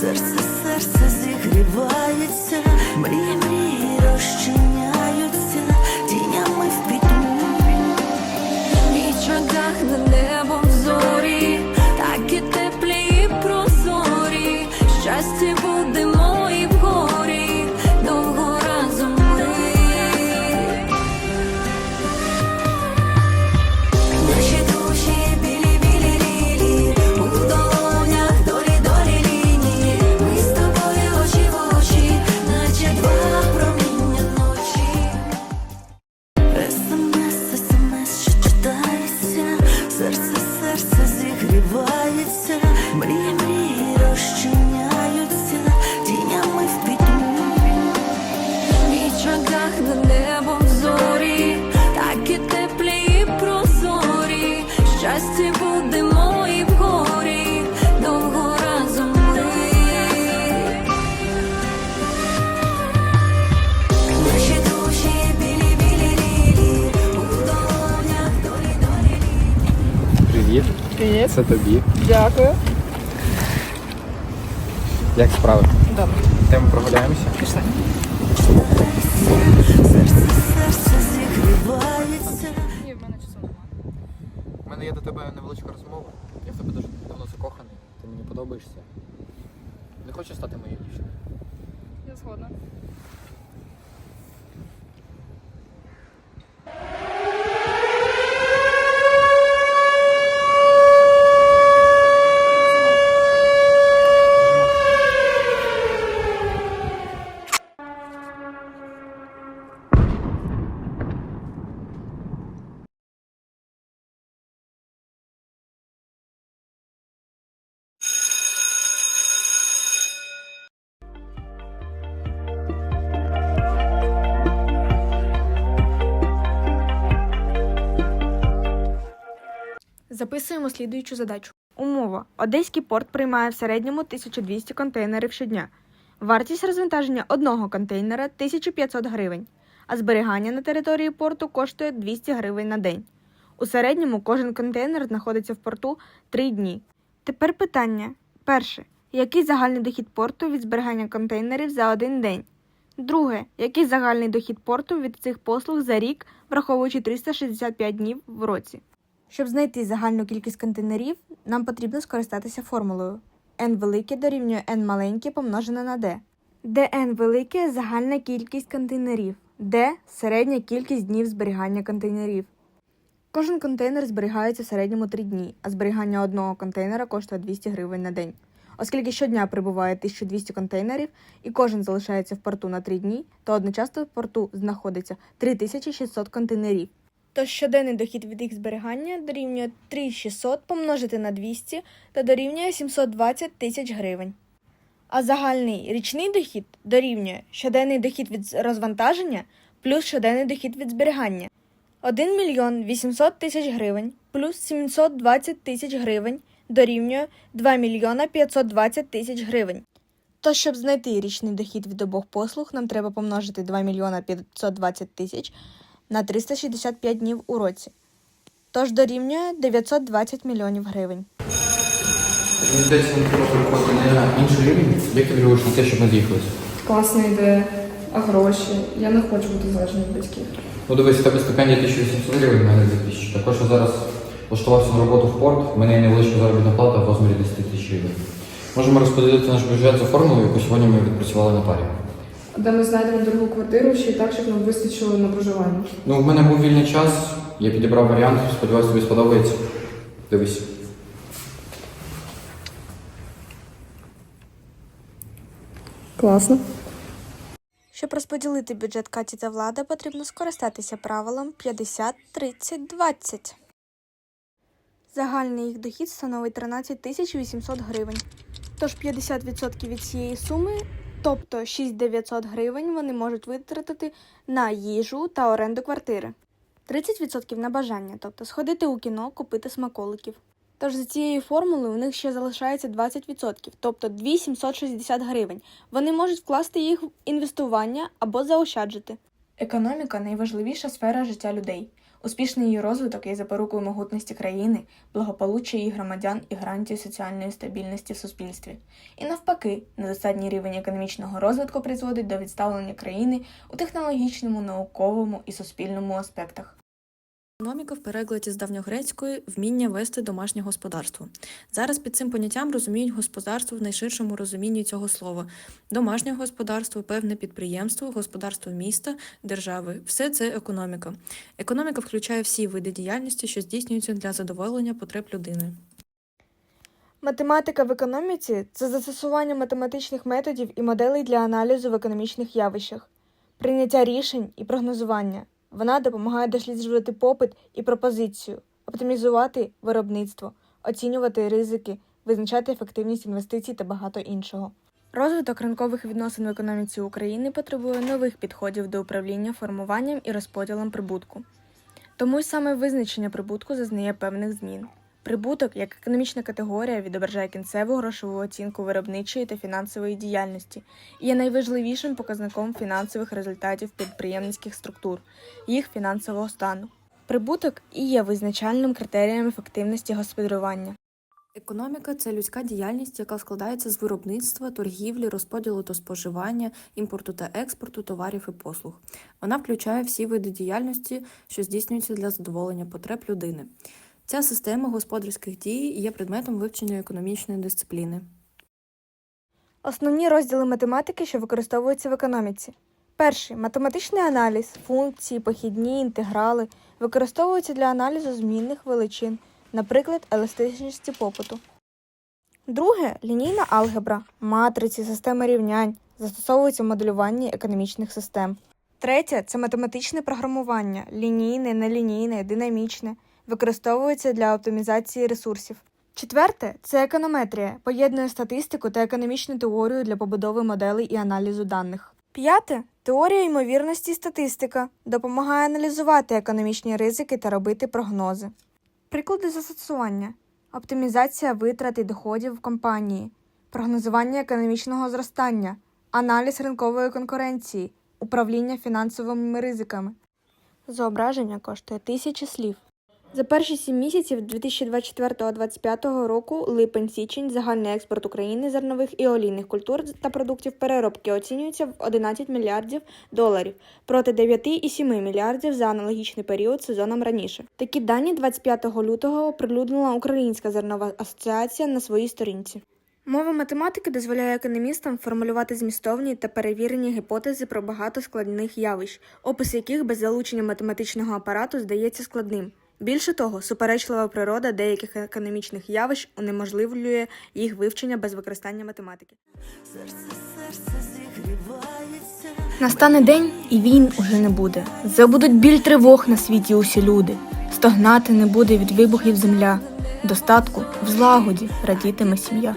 серце, серце зігрівається, мрії, це тобі. дякую. Як справи? Добре, Тему прогуляємося? пішли. Ні, в мене часу немає. У мене є до тебе невеличка розмова. Я в тебе дуже давно закоханий. Ти мені подобаєшся. Не хочеш стати моєю дівчиною? Я згодна. Записуємо слідуючу задачу. Умова. Одеський порт приймає в середньому 1200 контейнерів щодня. Вартість розвантаження одного контейнера 1500 гривень, а зберігання на території порту коштує 200 гривень на день. У середньому кожен контейнер знаходиться в порту 3 дні. Тепер питання. Перше. Який загальний дохід порту від зберігання контейнерів за один день? Друге. Який загальний дохід порту від цих послуг за рік, враховуючи 365 днів в році? Щоб знайти загальну кількість контейнерів, нам потрібно скористатися формулою n велике дорівнює n маленьке помножене на d, де n велике загальна кількість контейнерів, d середня кількість днів зберігання контейнерів. Кожен контейнер зберігається в середньому 3 дні, а зберігання одного контейнера коштує 200 гривень на день. Оскільки щодня прибуває 1200 контейнерів і кожен залишається в порту на 3 дні, то одночасно в порту знаходиться 3600 контейнерів. Тож щоденний дохід від їх зберігання дорівнює 3600 помножити на 200 та дорівнює 720 тисяч гривень. А загальний річний дохід дорівнює щоденний дохід від розвантаження плюс щоденний дохід від зберігання. 1 мільйон 800 тисяч гривень плюс 720 тисяч гривень дорівнює 2 мільйона 520 тисяч гривень. Тож, щоб знайти річний дохід від обох послуг, нам треба помножити 2 мільйона 520 тисяч на 365 днів у році. Тож дорівнює 920 мільйонів гривень. Мені здається, нам треба переходити на інший рівень. Як ти реагуєш на те, щоб ми з'їхалися? Класна ідея. А гроші? Я не хочу бути залежним від батьків. Ну дивись, у тебе стипендія 1800 гривень, в мене 2000. Також я зараз влаштувався на роботу в порт, в мене є невеличка заробітна плата в розмірі 10 тисяч гривень. Можемо розподілити наш бюджет за формулою, яку сьогодні ми відпрацювали на парі. Де ми знайдемо другу квартиру ще й так, щоб нам вистачило на проживання. Ну, в мене був вільний час, я підібрав варіант, сподіваюся, тобі сподобається. Дивись. Класно. Щоб розподілити бюджет Каті та Влада, потрібно скористатися правилом 50-30-20. Загальний їх дохід становить 13 тисяч 800 гривень. Тож 50% від цієї суми, тобто 6900 гривень, вони можуть витратити на їжу та оренду квартири. 30% на бажання, тобто сходити у кіно, купити смаколиків. Тож за цією формулою у них ще залишається 20%, тобто 2760 гривень. Вони можуть вкласти їх в інвестування або заощаджити. Економіка найважливіша сфера життя людей. Успішний її розвиток є запорукою могутності країни, благополуччя її громадян і гарантією соціальної стабільності в суспільстві. І навпаки, недостатній рівень економічного розвитку призводить до відставлення країни у технологічному, науковому і суспільному аспектах. Економіка в перекладі з давньогрецької вміння вести домашнє господарство. Зараз під цим поняттям розуміють господарство в найширшому розумінні цього слова: домашнє господарство, певне підприємство, господарство міста, держави все це економіка. Економіка включає всі види діяльності, що здійснюються для задоволення потреб людини. Математика в економіці це застосування математичних методів і моделей для аналізу в економічних явищах, прийняття рішень і прогнозування. Вона допомагає досліджувати попит і пропозицію, оптимізувати виробництво, оцінювати ризики, визначати ефективність інвестицій та багато іншого. Розвиток ринкових відносин в економіці України потребує нових підходів до управління формуванням і розподілом прибутку. Тому й саме визначення прибутку зазнає певних змін. Прибуток як економічна категорія відображає кінцеву грошову оцінку виробничої та фінансової діяльності і є найважливішим показником фінансових результатів підприємницьких структур, їх фінансового стану. Прибуток і є визначальним критерієм ефективності господарювання. Економіка це людська діяльність, яка складається з виробництва, торгівлі, розподілу та споживання, імпорту та експорту товарів і послуг. Вона включає всі види діяльності, що здійснюються для задоволення потреб людини. Ця система господарських дій є предметом вивчення економічної дисципліни. Основні розділи математики, що використовуються в економіці. Перший математичний аналіз, функції, похідні, інтеграли використовуються для аналізу змінних величин, наприклад, еластичності попиту. Друге лінійна алгебра, матриці, системи рівнянь застосовуються в моделюванні економічних систем. Третє це математичне програмування, лінійне, нелінійне, динамічне, використовується для оптимізації ресурсів. Четверте це економетрія, поєднує статистику та економічну теорію для побудови моделей і аналізу даних. П'яте теорія ймовірності статистика допомагає аналізувати економічні ризики та робити прогнози. Приклади застосування: оптимізація витрат і доходів в компанії, прогнозування економічного зростання, аналіз ринкової конкуренції, управління фінансовими ризиками. Зображення коштує тисячі слів. За перші сім місяців 2024-2025 року липень-січень загальний експорт України зернових і олійних культур та продуктів переробки оцінюється в 11 мільярдів доларів проти 9,7 мільярдів за аналогічний період сезоном раніше. Такі дані 25 лютого оприлюднила Українська зернова асоціація на своїй сторінці. Мова математики дозволяє економістам формулювати змістовні та перевірені гіпотези про багато складних явищ, опис яких без залучення математичного апарату здається складним. Більше того, суперечлива природа деяких економічних явищ унеможливлює їх вивчення без використання математики. Настане день, і війн уже не буде. Забудуть біль тривог на світі усі люди. Стогнати не буде від вибухів земля. Достатку в злагоді радітиме сім'я.